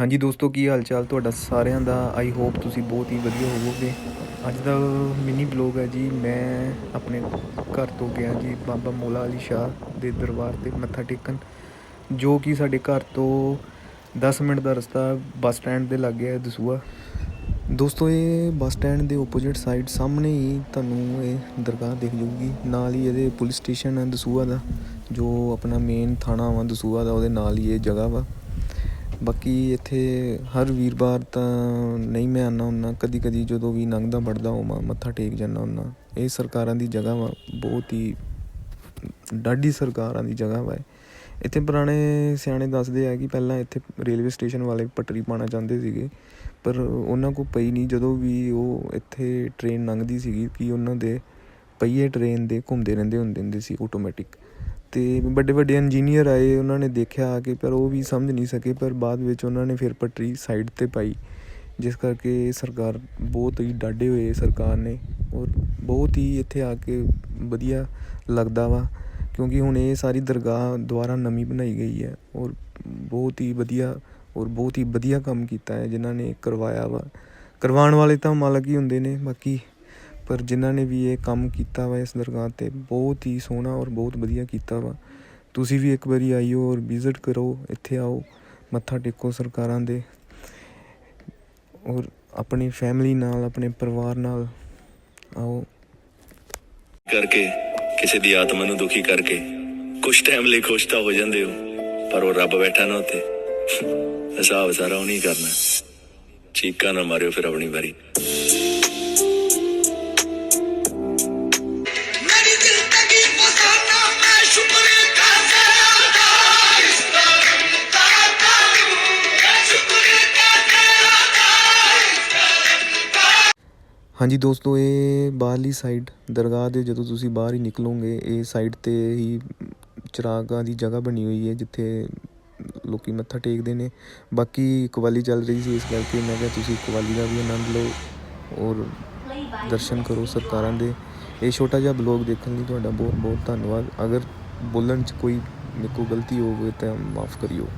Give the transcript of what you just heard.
ਹਾਂਜੀ ਦੋਸਤੋ, ਕੀ ਹਾਲ ਚਾਲ ਤੁਹਾਡਾ ਸਾਰਿਆਂ ਦਾ? ਆਈ ਹੋਪ ਤੁਸੀਂ ਬਹੁਤ ਹੀ ਵਧੀਆ ਹੋਵੋਗੇ। ਅੱਜ ਦਾ ਮਿਨੀ ਬਲੌਗ ਹੈ ਜੀ, ਮੈਂ ਆਪਣੇ ਘਰ ਤੋਂ ਗਿਆ ਜੀ, ਬਾਬਾ ਮੋਲਾ ਅਲੀ ਸ਼ਾਹ ਦੇ ਦਰਬਾਰ ਤੇ ਮੱਥਾ ਟੇਕਣ, ਜੋ ਕਿ ਸਾਡੇ ਘਰ ਤੋਂ 10 ਮਿੰਟ ਦਾ ਰਸਤਾ ਬੱਸ ਸਟੈਂਡ ਦੇ ਲੱਗ ਹੈ ਦਸੂਆ ਦੋਸਤੋ, ਇਹ ਬੱਸ ਸਟੈਂਡ ਦੇ ਆਪੋਜ਼ਿਟ ਸਾਈਡ ਸਾਹਮਣੇ ਹੀ ਤੁਹਾਨੂੰ ਇਹ ਦਰਗਾਹ ਦਿਖ ਜਾਊਗੀ। ਨਾਲ ਹੀ ਇਹਦੇ ਪੁਲਿਸ ਸਟੇਸ਼ਨ ਹੈ ਦਸੂਆ ਦਾ, ਜੋ ਆਪਣਾ ਮੇਨ ਥਾਣਾ ਵਾ ਦਸੂਆ ਦਾ, ਉਹਦੇ ਨਾਲ ਹੀ ਇਹ ਜਗ੍ਹਾ ਵਾ। ਬਾਕੀ ਇੱਥੇ ਹਰ ਵੀਰਵਾਰ ਤਾਂ ਨਹੀਂ ਮੈਂ ਆਉਂਦਾ ਹੁੰਦਾ। ਕਦੀ ਕਦੀ ਜਦੋਂ ਵੀ ਲੰਘਦਾ, ਵੜਦਾ ਹੋਵਾਂ ਮੱਥਾ ਟੇਕ ਜਾਂਦਾ ਹੁੰਦਾ। ਇਹ ਸਰਕਾਰਾਂ ਦੀ ਜਗ੍ਹਾ ਵਾ, ਬਹੁਤ ਹੀ ਡਾਢੀ ਸਰਕਾਰਾਂ ਦੀ ਜਗ੍ਹਾ ਵਾ ਇੱਥੇ ਪੁਰਾਣੇ ਸਿਆਣੇ ਦੱਸਦੇ ਆ ਕਿ ਪਹਿਲਾਂ ਇੱਥੇ ਰੇਲਵੇ ਸਟੇਸ਼ਨ ਵਾਲੇ ਪਟਰੀ ਪਾਣਾ ਚਾਹੁੰਦੇ ਸੀਗੇ। ਪਰ ਉਹਨਾਂ ਕੋ ਪਈ ਨਹੀਂ। ਜਦੋਂ ਵੀ ਉਹ ਇੱਥੇ ਟ੍ਰੇਨ ਲੰਘਦੀ ਸੀਗੀ, ਕਿ ਉਹਨਾਂ ਦੇ ਪਹੀਏ ਟ੍ਰੇਨ ਦੇ ਘੁੰਮਦੇ ਰਹਿੰਦੇ ਹੁੰਦੇ ਹੁੰਦੇ ਸੀ ਆਟੋਮੈਟਿਕ ਅਤੇ ਵੱਡੇ ਵੱਡੇ ਇੰਜੀਨੀਅਰ ਆਏ, ਉਹਨਾਂ ਨੇ ਦੇਖਿਆ ਆ ਕੇ ਪਰ ਉਹ ਵੀ ਸਮਝ ਨਹੀਂ ਸਕੇ, ਪਰ ਬਾਅਦ ਵਿੱਚ ਉਹਨਾਂ ਨੇ ਫਿਰ ਪਟਰੀ ਸਾਈਡ ਤੇ ਪਾਈ, ਜਿਸ ਕਰਕੇ ਸਰਕਾਰ ਬਹੁਤ ਹੀ ਡਾਢੇ ਹੋਏ ਸਰਕਾਰ ਨੇ ਔਰ ਬਹੁਤ ਹੀ ਇੱਥੇ ਆ ਕੇ ਵਧੀਆ ਲੱਗਦਾ ਵਾ, ਕਿਉਂਕਿ ਹੁਣ ਇਹ ਸਾਰੀ ਦਰਗਾਹ ਦੁਆਰਾ ਨਵੀਂ ਬਣਾਈ ਗਈ ਹੈ ਔਰ ਬਹੁਤ ਹੀ ਵਧੀਆ ਔਰ ਬਹੁਤ ਹੀ ਵਧੀਆ ਕੰਮ ਕੀਤਾ ਹੈ, ਜਿਨ੍ਹਾਂ ਨੇ ਕਰਵਾਇਆ ਵਾ। ਕਰਵਾਉਣ ਵਾਲੇ ਤਾਂ ਮਾਲਕ ਹੀ ਹੁੰਦੇ ਨੇ, ਬਾਕੀ ਪਰ ਜਿਨ੍ਹਾਂ ਨੇ ਵੀ ਇਹ ਕੰਮ ਕੀਤਾ ਵਾ ਇਸ ਦਰਗਾਹ ਤੇ, ਬਹੁਤ ਹੀ ਸੋਹਣਾ ਔਰ ਬਹੁਤ ਵਧੀਆ ਕੀਤਾ ਵਾ। ਤੁਸੀਂ ਵੀ ਇੱਕ ਵਾਰੀ ਆਇਓ ਔਰ ਵਿਜ਼ਿਟ ਕਰੋ, ਇੱਥੇ ਆਓ, ਮੱਥਾ ਟੇਕੋ ਸਰਕਾਰਾਂ ਦੇ ਔਰ ਆਪਣੀ ਫੈਮਿਲੀ ਨਾਲ, ਆਪਣੇ ਪਰਿਵਾਰ ਨਾਲ ਆਓ। ਕਰਕੇ, ਕਿਸੇ ਦੀ ਆਤਮਾ ਨੂੰ ਦੁਖੀ ਕਰਕੇ ਕੁਝ ਟਾਈਮ ਲਈ ਖੁਸ਼ ਤਾਂ ਹੋ ਜਾਂਦੇ ਹੋ, ਪਰ ਉਹ ਰੱਬ ਬੈਠਾ ਨਾ ਉੱਤੇ ਹਿਸਾਬ ਸਾਰਾ ਉਹਨੇ ਹੀ ਕਰਨਾ। ਚੀਕਾਂ ਨਾ ਮਾਰਿਓ ਫਿਰ ਆਪਣੀ ਵਾਰੀ। ਹਾਂਜੀ ਦੋਸਤੋ, ਇਹ ਬਾਹਰਲੀ ਸਾਈਡ ਦਰਗਾਹ ਦੇ ਜਦੋਂ ਤੁਸੀਂ ਬਾਹਰ ਹੀ ਨਿਕਲੋਗੇ, ਇਹ ਸਾਈਡ ਤੇ ਹੀ ਚਿਰਾਗਾਂ ਦੀ ਜਗ੍ਹਾ ਬਣੀ ਹੋਈ ਹੈ, ਜਿੱਥੇ ਲੋਕੀ ਮੱਥਾ ਟੇਕਦੇ ਨੇ। ਬਾਕੀ ਕਵਾਲੀ ਚੱਲ ਰਹੀ ਸੀ ਇਸ ਕਰਕੇ ਮੈਂ ਕਿਹਾ ਤੁਸੀਂ ਕਵਾਲੀ ਦਾ ਵੀ ਆਨੰਦ ਲਓ ਔਰ ਦਰਸ਼ਨ ਕਰੋ ਸਰਕਾਰਾਂ ਦੇ। ਇਹ ਛੋਟਾ ਜਿਹਾ ਬਲੌਗ ਦੇਖਣ ਲਈ ਤੁਹਾਡਾ ਬਹੁਤ ਬਹੁਤ ਧੰਨਵਾਦ। ਅਗਰ ਬੋਲਣ 'ਚ ਕੋਈ ਮੇਰੇ ਕੋਲ ਗਲਤੀ ਹੋਵੇ ਤਾਂ ਮਾਫ ਕਰਿਓ।